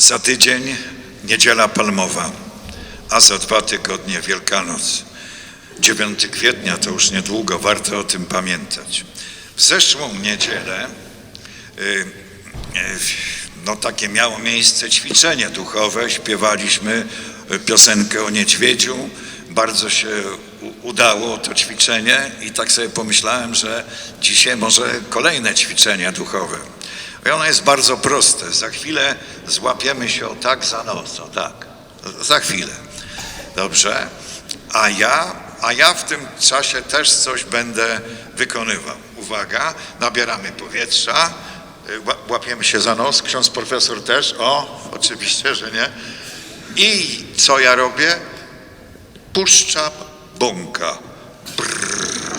Za tydzień niedziela palmowa, a za dwa tygodnie Wielkanoc. 9 kwietnia to już niedługo, warto o tym pamiętać. W zeszłą niedzielę y, y, no takie miało miejsce ćwiczenie duchowe. Śpiewaliśmy y, piosenkę o niedźwiedziu. Bardzo się udało to ćwiczenie i tak sobie pomyślałem, że dzisiaj może kolejne ćwiczenie duchowe. I ono jest bardzo proste. Za chwilę złapiemy się o tak za nos, o tak. Za chwilę. Dobrze? A ja, a ja w tym czasie też coś będę wykonywał. Uwaga, nabieramy powietrza, y, ła- łapiemy się za nos, ksiądz profesor też, o, oczywiście, że nie. I co ja robię? Puszczam bąka. Brrr.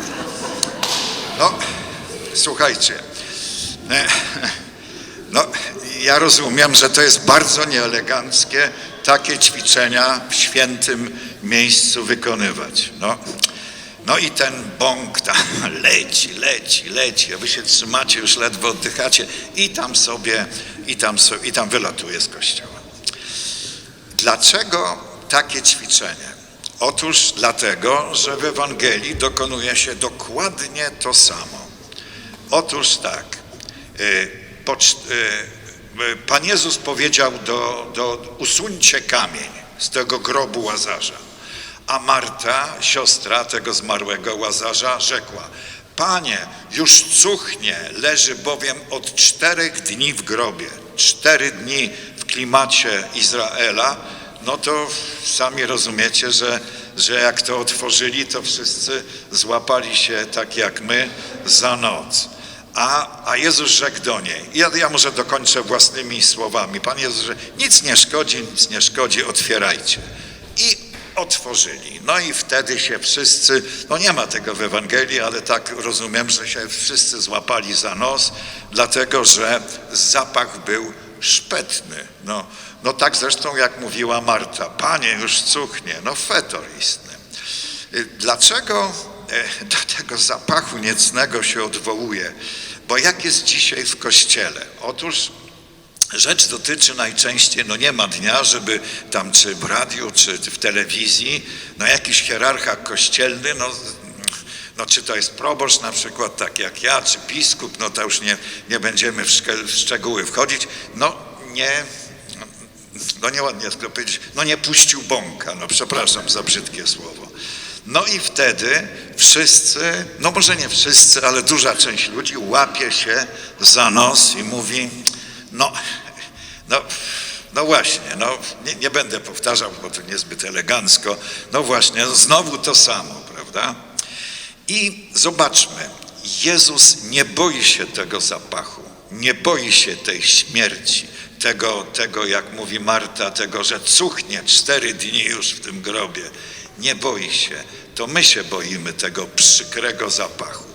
No, słuchajcie. No, ja rozumiem, że to jest bardzo nieeleganckie takie ćwiczenia w świętym miejscu wykonywać. No, no i ten bąk tam leci, leci, leci, a wy się trzymacie, już ledwo oddychacie i tam sobie, i tam, so, i tam wylatuje z kościoła. Dlaczego takie ćwiczenie? Otóż dlatego, że w Ewangelii dokonuje się dokładnie to samo. Otóż tak, y, Pan Jezus powiedział do, do usuńcie kamień z tego grobu Łazarza. A Marta, siostra tego zmarłego Łazarza, rzekła, Panie, już cuchnie, leży bowiem od czterech dni w grobie. Cztery dni w klimacie Izraela, no to sami rozumiecie, że, że jak to otworzyli, to wszyscy złapali się tak jak my za noc. A, a Jezus rzekł do niej, ja, ja może dokończę własnymi słowami. Pan Jezus, że nic nie szkodzi, nic nie szkodzi, otwierajcie. I otworzyli. No i wtedy się wszyscy, no nie ma tego w Ewangelii, ale tak rozumiem, że się wszyscy złapali za nos, dlatego że zapach był szpetny. No, no tak zresztą jak mówiła Marta, panie już cuchnie, no fetor istny. Y, Dlaczego do tego zapachu niecnego się odwołuje? Bo jak jest dzisiaj w kościele? Otóż rzecz dotyczy najczęściej, no nie ma dnia, żeby tam czy w radiu, czy w telewizji, no jakiś hierarcha kościelny, no, no czy to jest proboszcz na przykład, tak jak ja, czy biskup, no to już nie, nie będziemy w, szczegóły wchodzić, no nie, no nieładnie to powiedzieć, no nie puścił bąka, no przepraszam za brzydkie słowo. No i wtedy wszyscy, no może nie wszyscy, ale duża część ludzi łapie się za nos i mówi, no, no, no właśnie, no nie, nie będę powtarzał, bo to niezbyt elegancko, no właśnie, no znowu to samo, prawda? I zobaczmy, Jezus nie boi się tego zapachu, nie boi się tej śmierci, tego, tego jak mówi Marta, tego, że cuchnie cztery dni już w tym grobie. Nie boi się. To my się boimy tego przykrego zapachu.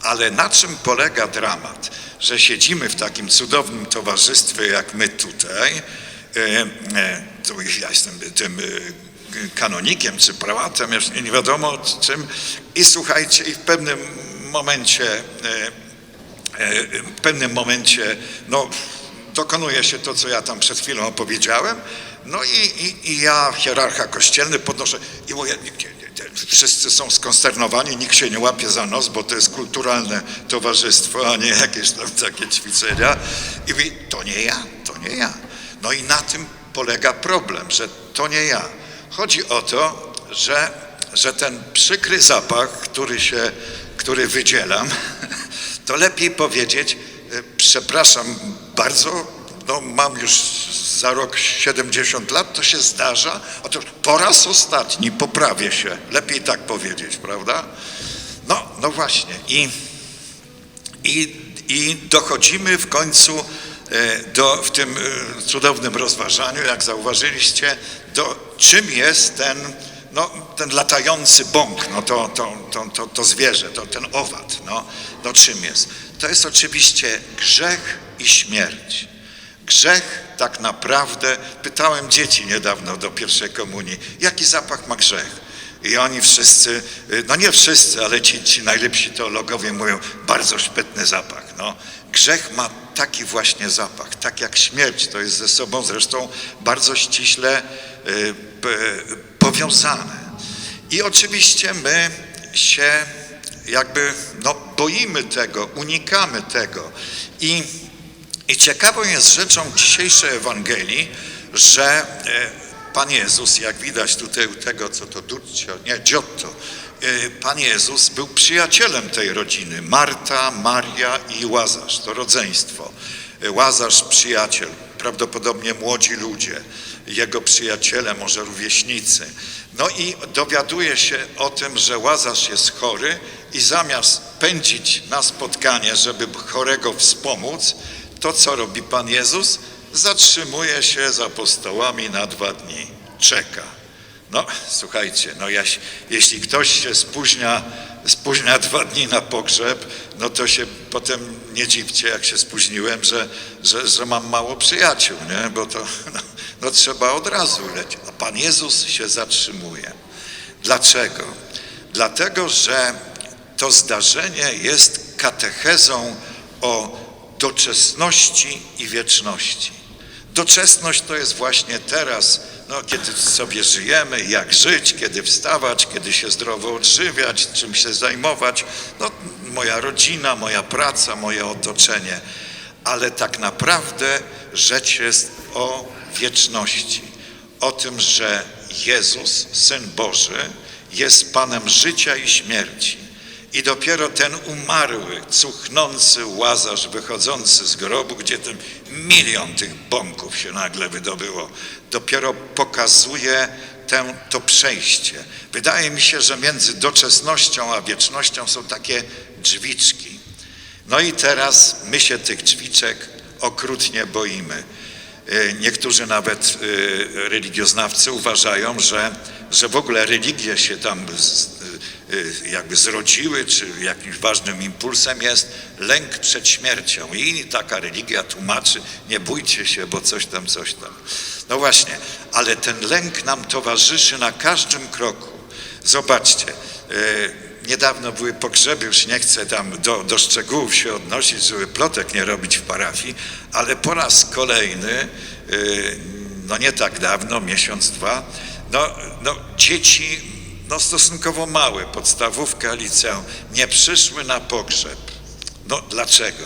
Ale na czym polega dramat? Że siedzimy w takim cudownym towarzystwie jak my tutaj, e, e, tu ja jestem tym e, kanonikiem czy prałatem, już nie wiadomo czym. I słuchajcie, i w pewnym momencie, w pewnym momencie, no, dokonuje się to, co ja tam przed chwilą opowiedziałem. No i, i, i ja, hierarcha kościelny, podnoszę i mówię, wszyscy są skonsternowani, nikt się nie łapie za nos, bo to jest kulturalne towarzystwo, a nie jakieś tam takie ćwiczenia. I mówi, to nie ja, to nie ja. No i na tym polega problem, że to nie ja. Chodzi o to, że, że ten przykry zapach, który się, który wydzielam, to lepiej powiedzieć, e, przepraszam bardzo, no mam już za rok 70 lat, to się zdarza. Otóż po raz ostatni poprawię się. Lepiej tak powiedzieć, prawda? No, no właśnie. I, i, i dochodzimy w końcu e, do, w tym e, cudownym rozważaniu, jak zauważyliście, do czym jest ten, no, ten latający bąk, no to, to, to, to, to zwierzę, to, ten owad, no, no czym jest? To jest oczywiście grzech i śmierć. Grzech tak naprawdę, pytałem dzieci niedawno do pierwszej komunii, jaki zapach ma grzech? I oni wszyscy, y, no nie wszyscy, ale ci, ci najlepsi teologowie mówią, bardzo szpetny zapach. No, grzech ma taki właśnie zapach, tak jak śmierć, to jest ze sobą zresztą bardzo ściśle y, p- powiązane. I oczywiście my się jakby no, boimy tego, unikamy tego. I, I ciekawą jest rzeczą dzisiejszej Ewangelii, że e, Pan Jezus, jak widać tutaj u tego, co to Duccio, nie, Giotto, e, Pan Jezus był przyjacielem tej rodziny. Marta, Maria i Łazarz, to rodzeństwo. E, Łazarz przyjaciel, prawdopodobnie młodzi ludzie, jego przyjaciele, może rówieśnicy. No i dowiaduje się o tym, że Łazarz jest chory i zamiast pędzić na spotkanie, żeby chorego wspomóc, to co robi Pan Jezus? Zatrzymuje się z apostołami na dwa dni, czeka. No, słuchajcie, no jaś, jeśli ktoś się spóźnia, spóźnia dwa dni na pogrzeb, no to się potem nie dziwcie, jak się spóźniłem, że, że, że mam mało przyjaciół, nie? bo to no, no trzeba od razu lecieć. A Pan Jezus się zatrzymuje. Dlaczego? Dlatego, że to zdarzenie jest katechezą o doczesności i wieczności. Doczesność to jest właśnie teraz, no, kiedy sobie żyjemy, jak żyć, kiedy wstawać, kiedy się zdrowo odżywiać, czym się zajmować. No, moja rodzina, moja praca, moje otoczenie. Ale tak naprawdę rzecz jest o wieczności. O tym, że Jezus, Syn Boży, jest Panem życia i śmierci. I dopiero ten umarły, cuchnący łazarz wychodzący z grobu, gdzie ten milion tych bąków się nagle wydobyło, dopiero pokazuje tę, to przejście. Wydaje mi się, że między doczesnością a wiecznością są takie drzwiczki. No i teraz my się tych drzwiczek okrutnie boimy. E, Niektórzy nawet e, religioznawcy uważają, że, że w ogóle religie się tam e, jakby zrodziły, czy jakimś ważnym impulsem jest lęk przed śmiercią. I taka religia tłumaczy, nie bójcie się, bo coś tam, coś tam. No właśnie, ale ten lęk nam towarzyszy na każdym kroku. Zobaczcie, niedawno były pogrzeby, już nie chcę tam do, do szczegółów się odnosić, żeby plotek nie robić w parafii, ale po raz kolejny, yy, no nie tak dawno, miesiąc, dwa, no, no dzieci, no stosunkowo małe, podstawówka, liceum, nie przyszły na pogrzeb. No dlaczego?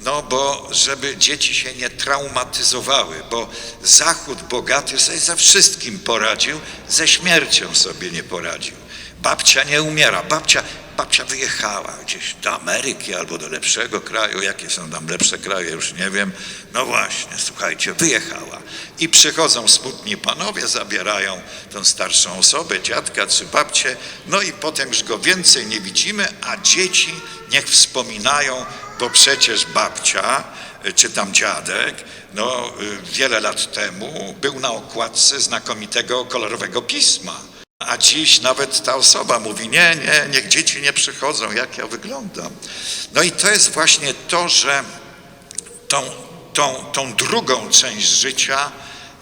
No bo żeby dzieci się nie traumatyzowały, bo Zachód bogaty sobie ze wszystkim poradził, ze śmiercią sobie nie poradził. Babcia nie umiera, babcia, babcia wyjechała gdzieś do Ameryki albo do lepszego kraju, jakie są tam lepsze kraje, już nie wiem. No właśnie, słuchajcie, wyjechała. I przychodzą smutni panowie, zabierają tą starszą osobę, dziadka czy babcię, no i potem już go więcej nie widzimy, a dzieci niech wspominają, bo przecież babcia czy tam dziadek, no wiele lat temu był na okładce znakomitego kolorowego pisma. A dziś nawet ta osoba mówi, nie, nie, niech dzieci nie przychodzą, jak ja wyglądam. No i to jest właśnie to, że tą, tą, tą drugą część życia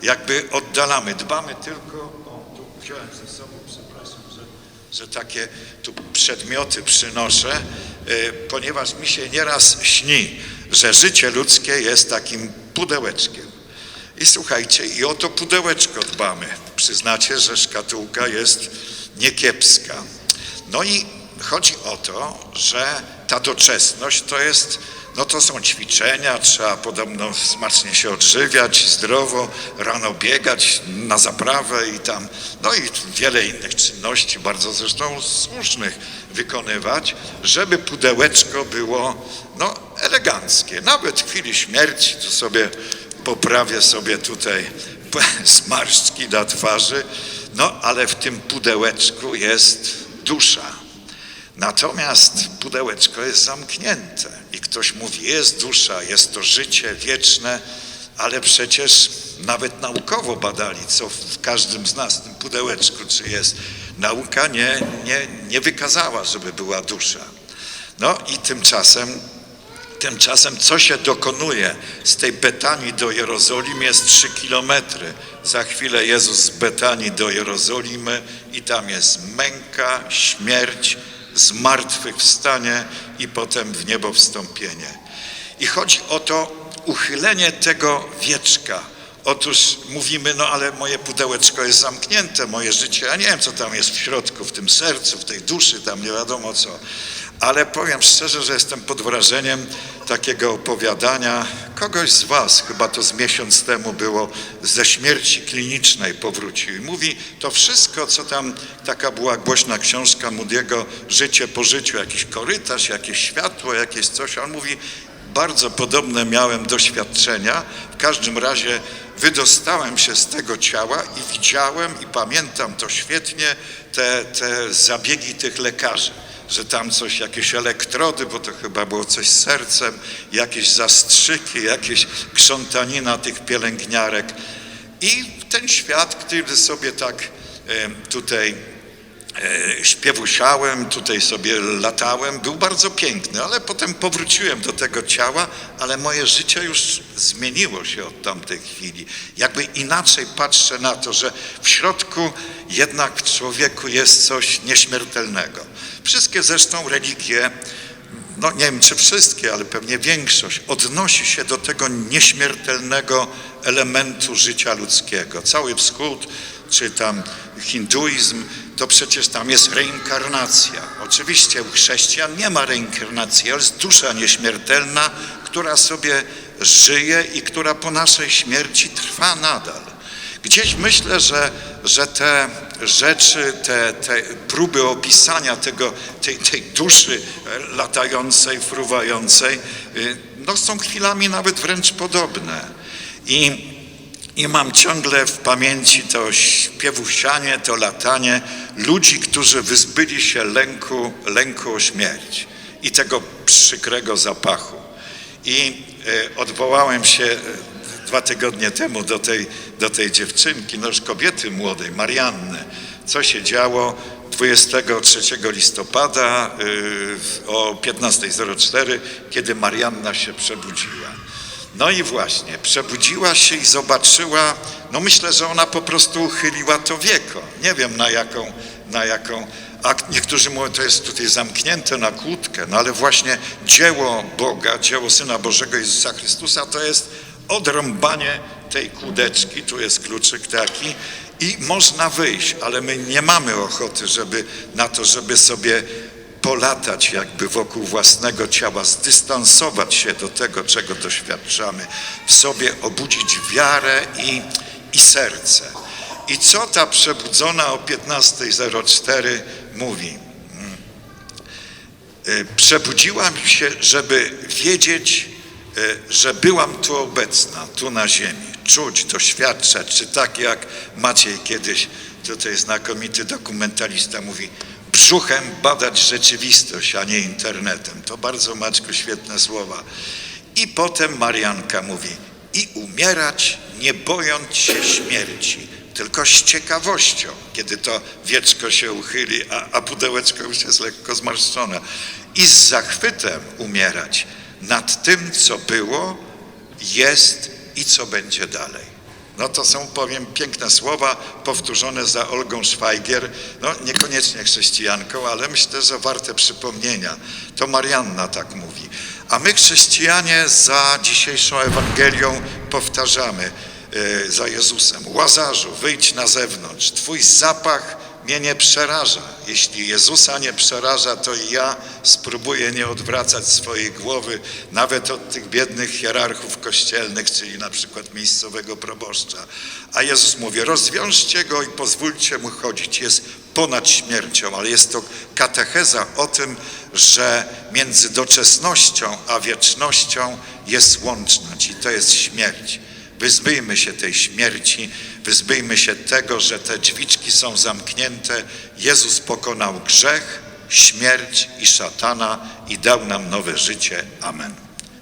jakby oddalamy. Dbamy tylko o, tu wziąłem ze sobą, przepraszam, że, że takie tu przedmioty przynoszę, y, ponieważ mi się nieraz śni, że życie ludzkie jest takim pudełeczkiem. I słuchajcie, i o to pudełeczko dbamy. Przyznacie, że szkatułka jest niekiepska. No i chodzi o to, że ta doczesność to jest, no to są ćwiczenia, trzeba podobno smacznie się odżywiać, zdrowo, rano biegać na zaprawę i tam, no i wiele innych czynności, bardzo zresztą słusznych wykonywać, żeby pudełeczko było, no, eleganckie. Nawet w chwili śmierci to sobie poprawię sobie tutaj zmarszczki na twarzy, no ale w tym pudełeczku jest dusza. Natomiast pudełeczko jest zamknięte i ktoś mówi, jest dusza, jest to życie wieczne, ale przecież nawet naukowo badali, co w każdym z nas w tym pudełeczku, czy jest. Nauka nie, nie, nie wykazała, żeby była dusza. No i tymczasem Tymczasem co się dokonuje z tej Betanii do Jerozolimy jest trzy kilometry. Za chwilę Jezus z Betanii do Jerozolimy i tam jest męka, śmierć, zmartwychwstanie i potem w niebo wstąpienie. I chodzi o to uchylenie tego wieczka. Otóż mówimy, no ale moje pudełeczko jest zamknięte, moje życie, ja nie wiem, co tam jest w środku, w tym sercu, w tej duszy, tam nie wiadomo co. Ale powiem szczerze, że jestem pod wrażeniem takiego opowiadania kogoś z Was, chyba to z miesiąc temu było, ze śmierci klinicznej powrócił. I mówi, to wszystko, co tam, taka była głośna książka Moody'ego, Życie po życiu, jakiś korytarz, jakieś światło, jakieś coś. On mówi, bardzo podobne miałem doświadczenia. W każdym razie wydostałem się z tego ciała i widziałem i pamiętam to świetnie, te, te zabiegi tych lekarzy że tam coś, jakieś elektrody, bo to chyba było coś z sercem, jakieś zastrzyki, jakieś krzątanina tych pielęgniarek. I ten świat, który sobie tak tutaj śpiewusiałem, tutaj sobie latałem, był bardzo piękny, ale potem powróciłem do tego ciała, ale moje życie już zmieniło się od tamtej chwili. Jakby inaczej patrzę na to, że w środku jednak w człowieku jest coś nieśmiertelnego. Wszystkie zresztą religie, no nie wiem czy wszystkie, ale pewnie większość, odnosi się do tego nieśmiertelnego elementu życia ludzkiego. Cały wschód, czy tam hinduizm, to przecież tam jest reinkarnacja. Oczywiście u chrześcijan nie ma reinkarnacji, ale jest dusza nieśmiertelna, która sobie żyje i która po naszej śmierci trwa nadal. Gdzieś myślę, że, że te rzeczy, te, te próby opisania tego, tej, tej duszy latającej, fruwającej, y, no są chwilami nawet wręcz podobne. I, i mam ciągle w pamięci to śpiewusianie, to latanie ludzi, którzy wyzbyli się lęku, lęku o śmierć i tego przykrego zapachu. I y, odwołałem się dwa tygodnie temu do tej, do tej dziewczynki, no już kobiety młodej, Marianny. Co się działo 23 listopada yy, o 15.04, kiedy Marianna się przebudziła. No i właśnie, przebudziła się i zobaczyła, no myślę, że ona po prostu uchyliła to wieko. Nie wiem na jaką, na jaką a niektórzy mówią, to jest tutaj zamknięte na kłódkę, no ale właśnie dzieło Boga, dzieło Syna Bożego Jezusa Chrystusa to jest odrąbanie tej kłódeczki, tu jest kluczyk taki i można wyjść, ale my nie mamy ochoty, żeby na to, żeby sobie polatać jakby wokół własnego ciała, zdystansować się do tego, czego doświadczamy, w sobie obudzić wiarę i, i serce. I co ta przebudzona o 15.04 mówi? Hmm. Y, przebudziłam się, żeby wiedzieć, że byłam tu obecna, tu na ziemi, czuć, doświadczać, czy tak jak Maciej kiedyś, tutaj znakomity dokumentalista mówi, brzuchem badać rzeczywistość, a nie internetem. To bardzo, Maćku, świetne słowa. I potem Marianka mówi, i umierać, nie bojąc się śmierci, tylko z ciekawością, kiedy to wieczko się uchyli, a, a pudełeczko już jest lekko zmarszczone. I z zachwytem umierać, nad tym, co było, jest i co będzie dalej. No to są, powiem, piękne słowa powtórzone za Olgą Szwajgier, no niekoniecznie chrześcijanką, ale myślę, że warte przypomnienia. To Marianna tak mówi. A my chrześcijanie za dzisiejszą Ewangelią powtarzamy e, za Jezusem. Łazarzu, wyjdź na zewnątrz. Twój zapach mnie nie przeraża. Jeśli Jezusa nie przeraża, to i ja spróbuję nie odwracać swojej głowy nawet od tych biednych hierarchów kościelnych, czyli na przykład miejscowego proboszcza. A Jezus mówi, rozwiążcie go i pozwólcie mu chodzić. Jest ponad śmiercią, ale jest to katecheza o tym, że między doczesnością a wiecznością jest łączność i to jest śmierć. Wyzbyjmy się tej śmierci, wyzbyjmy się tego, że te drzwiczki są zamknięte. Jezus pokonał grzech, śmierć i szatana i dał nam nowe życie. Amen.